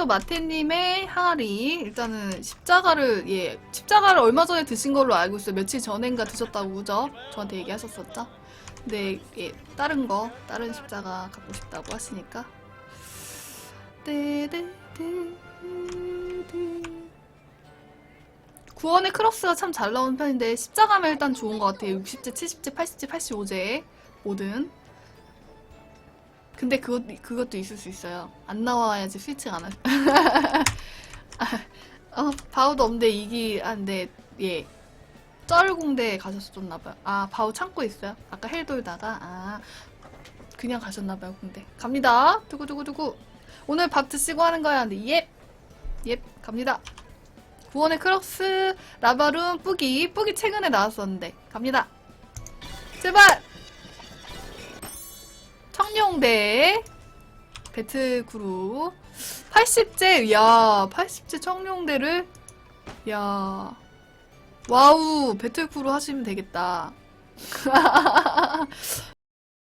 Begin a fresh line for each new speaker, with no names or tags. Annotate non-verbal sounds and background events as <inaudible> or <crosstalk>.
슈퍼채도 마테님의 항아리 일단은 십자가를 예 십자가를 얼마 전에 드신 걸로 알고 있어요. 며칠 전엔가 드셨다고 그죠? 저한테 얘기하셨었죠? 근데 예 다른 거 다른 십자가 갖고 싶다고 하시니까. 떼떼떼떼 구원의 크로스가 참 잘 나오는 편인데 십자가면 일단 좋은 것 같아요. 60제, 70제, 80제, 85제 뭐든 근데 그것, 그것도 있을 수 있어요. 안 나와야지 스위칭 안 하. 아, 어, 바우도 없는데 이기, 아, 근데, 예. 쩔공대 가셨었나봐요. 아, 바우 참고 있어요. 아까 헬 돌다가, 아, 그냥 가셨나봐요, 공대. 갑니다. 두구두구두구. 오늘 밥 드시고 하는 거야. 근데, 예. 예, 갑니다. 구원의 크록스, 라바룸, 뿌기. 뿌기 최근에 나왔었는데. 갑니다. 제발! 청룡대 배틀그룹. 80제 야 80제 청룡대를. 야. 와우 배틀그룹 하시면 되겠다 <laughs>